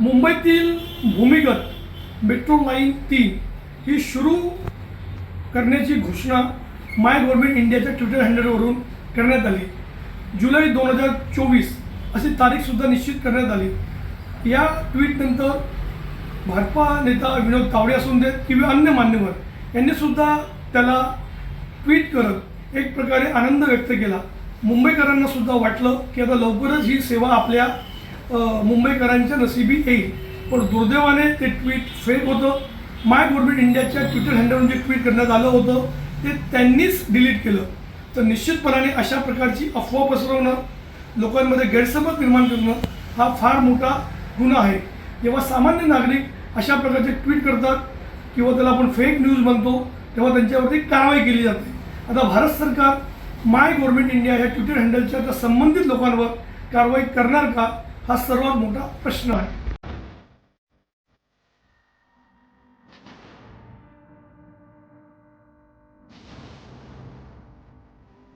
मुंबईतील भूमिगत metro line तीन ही सुरू करण्याची घोषणा माय गव्हर्नमेंट इंडियाच्या ट्विटर हँडलवरून करण्यात आली. जुलै दोन हजार चोवीस अशी तारीखसुद्धा निश्चित करण्यात आली. या ट्विटनंतर भाजपा नेता विनोद तावडे असून देत किंवा अन्य मान्यवर यांनीसुद्धा त्याला ट्विट करत एक प्रकारे आनंद व्यक्त केला. मुंबईकरांनासुद्धा वाटलं की आता लवकरच ही सेवा आपल्या मुंबईकरांच्या नशिबी येईल. पण दुर्दैवाने ते ट्विट फेक होतं. माय गव्हर्नमेंट इंडियाच्या ट्विटर हँडलवरून जे ट्विट करण्यात आलं होतं ते त्यांनीच डिलीट केलं. तर निश्चितपणाने अशा प्रकारची अफवा पसरवणं लोकांमध्ये गैरसमज निर्माण करणं हा फार मोठा गुन्हा आहे. जेव्हा सामान्य नागरिक अशा प्रकारचे ट्विट करतात किंवा त्याला आपण फेक न्यूज म्हणतो तेव्हा त्यांच्यावरती कारवाई केली जाते. आता भारत सरकार माय गव्हर्नमेंट इंडिया ह्या ट्विटर हँडलच्या संबंधित लोकांवर कारवाई करणार का? हा सर्वात मोठा प्रश्न आहे.